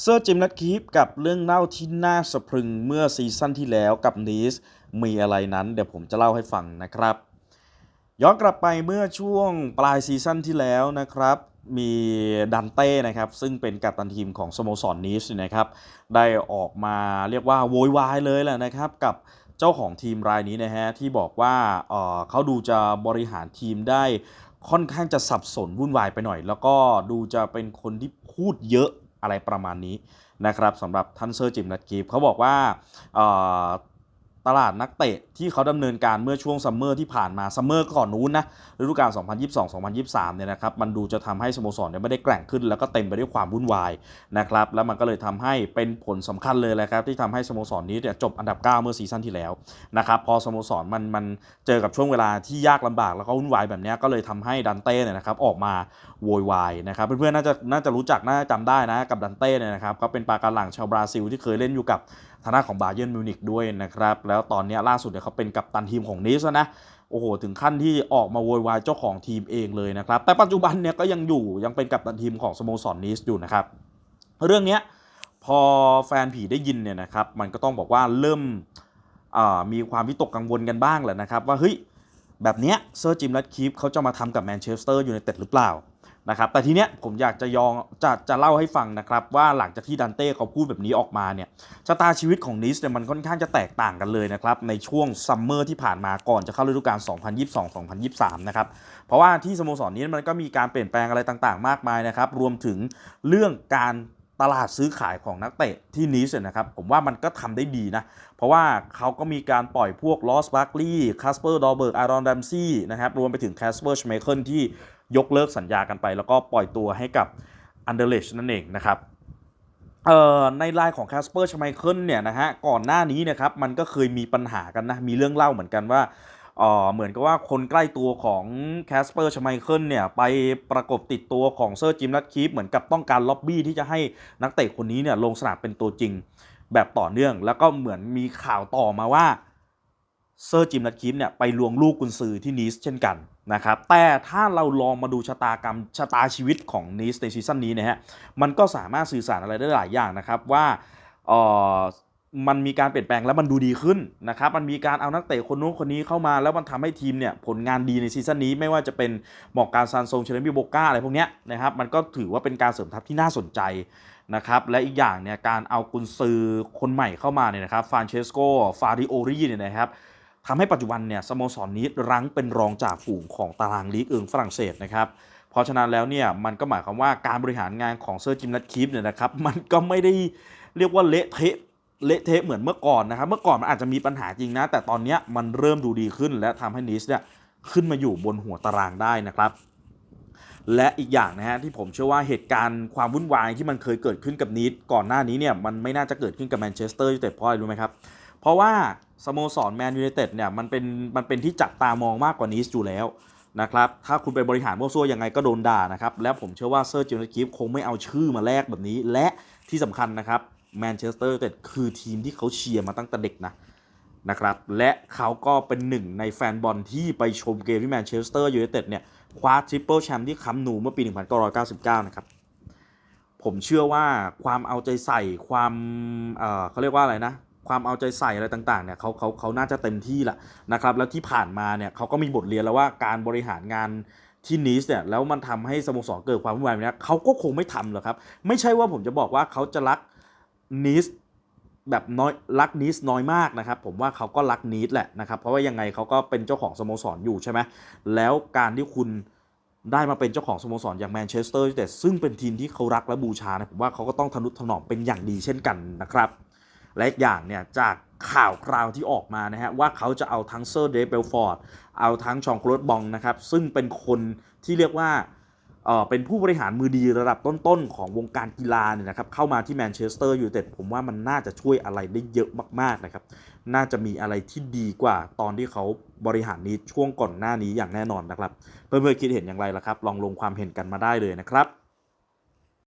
เซอร์จิมนัทคีฟกับเรื่องเล่าที่น่าสะพรึงเมื่อซีซั่นที่แล้วกับนีสมีอะไรนั้น เดี๋ยวผมจะเล่าให้ฟังนะครับ ย้อนกลับไปเมื่อช่วงปลายซีซั่นที่แล้วนะครับ มีดันเต้นะครับ ซึ่งเป็นกัปตันทีมของสโมสรนีสนะครับ ได้ออกมาเรียกว่าโวยวายเลยแหละนะครับ กับเจ้าของทีมรายนี้นะฮะที่บอกว่าเออเขาดูจะบริหารทีมได้ค่อนข้างจะสับสนวุ่นวายไปหน่อย แล้วก็ดูจะเป็นคนที่พูดเยอะ อะไรประมาณนี้นะครับสำหรับท่านเซอร์จิมนัดกีฟเขาบอกว่า ตลาดนักเตะที่เขาดำเนินการเมื่อช่วงซัมเมอร์ที่ผ่านมาซัมเมอร์ก่อนนู้นนะฤดูกาล 2022-2023 เนี่ยนะครับมันดูจะทำให้สโมสรเนี่ยไม่ได้แกร่งขึ้น แล้วก็เต็มไปด้วยความวุ่นวายนะครับแล้วมันก็เลยทำให้เป็นผลสำคัญเลยแหละครับที่ทำให้สโมสรนี้เนี่ยจบอันดับ 9 เมื่อซีซั่นที่แล้วนะครับพอสโมสรมันมันเจอกับช่วงเวลาที่ยากลำบากแล้วก็วุ่นวายแบบนี้ก็เลยทำให้ดันเต้เนี่ยนะครับออกมาโวยวายนะครับเพื่อนๆน่าจะน่าจะรู้จักน่าจะจำได้นะกับดันเต้เนี่ยนะครับก็เป็นปาการหลังชาวบราซิลที่เคยเล่นอยู่กับ ทางด้านของบาเยิร์นมิวนิกด้วยนะครับ แล้วตอนนี้ล่าสุดเนี่ยเขาเป็นกัปตันทีมของนิสนะโอ้โห ถึงขั้นที่ออกมาโวยวายเจ้าของทีมเองเลยนะครับ แต่ปัจจุบันเนี่ยก็ยังอยู่ยังเป็นกัปตันทีมของสโมสรนิสอยู่นะครับ เรื่องนี้พอแฟนผีได้ยินเนี่ยนะครับ มันก็ต้องบอกว่าเริ่มมีความวิตกกังวลกันบ้างแหละนะครับ ว่าเฮ้ยแบบเนี้ยเซอร์จิมรัดคีฟเขาจะมาทำกับแมนเชสเตอร์ยูไนเต็ดหรือเปล่า นะครับแต่ทีเนี้ยผมอยากจะยองจะจะเล่าให้ฟังนะครับ ว่าหลังจากที่ดันเต้เขาพูดแบบนี้ออกมาเนี่ยชะตาชีวิตของนิสเนี่ยมันค่อนข้างจะแตกต่างกันเลยนะครับในช่วงซัมเมอร์ที่ผ่านมาก่อนจะเข้าฤดูกาล 2022-2023 นะครับเพราะว่าที่สโมสรนี้มันก็มีการเปลี่ยนแปลงอะไรต่างๆ มากมายนะครับรวมถึงเรื่องการ ตลาดซื้อขายของนักเตะที่นิสเนี่ยนะครับ ผมว่ามันก็ทำได้ดีนะ เพราะว่าเขาก็มีการปล่อยพวกลอสบาร์กลีย์คาสเปอร์ดอเบิร์กอารอนดัมซี่นะครับ รวมไปถึงแคสเปอร์ชเมเคิลที่ยกเลิกสัญญากันไป แล้วก็ปล่อยตัวให้กับอันเดอร์เลชนั่นเองนะครับในไลน์ของแคสเปอร์ชไมเคิลเนี่ยนะฮะก่อนหน้านี้นะครับมันก็เคยมีปัญหากันนะ มีเรื่องเล่าเหมือนกันว่า เหมือนกับว่าคนใกล้ตัวของแคสเปอร์ชไมเคิลเนี่ยไปประกบติดตัวของเซอร์จิมรัตคีฟเหมือนกับต้องการล็อบบี้ที่จะให้นักเตะคนนี้เนี่ยลงสนามเป็นตัวจริงแบบต่อเนื่อง แล้วก็เหมือนมีข่าวต่อมาว่าเซอร์จิมรัตคีฟเนี่ยไปลวงลูกกุนซือที่นีสเช่นกันนะครับแต่ถ้าเราลองมาดูชะตากรรมชะตาชีวิตของนีสในซีซั่นนี้นะฮะมันก็สามารถสื่อสารอะไรได้หลายอย่างนะครับว่าเออ มันมีการเปลี่ยนแปลงแล้วมันดูดีขึ้นนะครับ มันมีการเอานักเตะคนนู้นคนนี้เข้ามาแล้วมันทำให้ทีมเนี่ยผลงานดีในซีซั่นนี้ไม่ว่าจะเป็นหมอกการซานซงเชลมิโบก้าอะไรพวกเนี้ยนะครับ มันก็ถือว่าเป็นการเสริมทัพที่น่าสนใจนะครับ และอีกอย่างเนี่ยการเอากุนซือคนใหม่เข้ามาเนี่ยนะครับฟานเชสโกฟาริโอรีเนี่ยนะครับทำให้ปัจจุบันเนี่ยสโมสรนี้รั้งเป็นรองจากฝูงของตารางลีกเอิงฝรั่งเศสนะครับเพราะฉะนั้นแล้วเนี่ยมันก็หมายความว่าการบริหารงานของเซอร์จิมนัทคีฟเนี่ยนะครับมันก็ไม่ได้เรียกว่าเละเทะ เละเทะเหมือนเมื่อก่อนนะครับ เมื่อก่อนมันอาจจะมีปัญหาจริงนะ แต่ตอนนี้มันเริ่มดูดีขึ้น และทำให้นิสเนี่ยขึ้นมาอยู่บนหัวตารางได้นะครับ และอีกอย่างนะฮะที่ผมเชื่อว่าเหตุการณ์ความวุ่นวายที่มันเคยเกิดขึ้นกับนิสก่อนหน้านี้เนี่ยมันไม่น่าจะเกิดขึ้นกับแมนเชสเตอร์ยูไนเต็ดเพราะอะไรรู้ไหมครับ เพราะว่าสโมสรแมนยูไนเต็ดเนี่ยมันเป็นมันเป็นที่จับตามองมากกว่านิสอยู่แล้วนะครับ ถ้าคุณไปบริหารมั่วซั่วยังไงก็โดนด่านะครับ และผมเชื่อว่าเซอร์จิมกิฟคงไม่เอาชื่อมาแลกแบบนี้ และที่สำคัญนะครับ แมนเชสเตอร์ยูไนเต็ดคือทีมที่เขาเชียร์มาตั้งแต่เด็กนะนะครับและเขาก็เป็นหนึ่งในแฟนบอลที่ไปชมเกมที่แมนเชสเตอร์ยูไนเต็ดเนี่ยคว้าทริปเปิลแชมป์ที่คัมนูเมื่อปี 1999 นะครับ ผมเชื่อว่าความเอาใจใส่ความเออเขาเรียกว่าอะไรนะ ความเอาใจใส่อะไรต่างๆเนี่ยเขาเขาเขาน่าจะเต็มที่แหละนะครับแล้วที่ผ่านมาเนี่ยเขาก็มีบทเรียนแล้วว่าการบริหารงานที่นีสเนี่ยแล้วมันทำให้สโมสรเกิดความวุ่นวายแบบนี้เขาก็คงไม่ทำหรอกครับ ไม่ใช่ว่าผมจะบอกว่าเขาจะรัก นีสแบบน้อยรักนีสน้อยมากนะครับ ผมว่าเขาก็รักนีสแหละนะครับ เพราะว่ายังไงเขาก็เป็นเจ้าของสโมสรอยู่ใช่ไหมแล้วการที่คุณได้มาเป็นเจ้าของสโมสรอย่างแมนเชสเตอร์ยูไนเต็ดซึ่งเป็นทีมที่เขารักและบูชานะผมว่าเขาก็ต้องทนุถนอมเป็นอย่างดีเช่นกันนะครับ และอีกอย่างเนี่ยจากข่าวคราวที่ออกมานะฮะว่าเขาจะเอาทั้งเซอร์เดฟเบลฟอร์ดเอาทั้งชองโคลดบองนะครับซึ่งเป็นคนที่เรียกว่า เป็นผู้บริหารมือดีระดับต้นๆ ของวงการกีฬาเนี่ยนะครับเข้ามาที่แมนเชสเตอร์ยูไนเต็ดผมว่ามันน่าจะช่วยอะไรได้เยอะมากๆนะครับน่าจะมีอะไรที่ดีกว่าตอนที่เขาบริหารนี้ช่วงก่อนหน้านี้อย่างแน่นอนนะครับ เพื่อนๆคิดเห็นอย่างไรล่ะครับ ลองลงความเห็นกันมาได้เลยนะครับ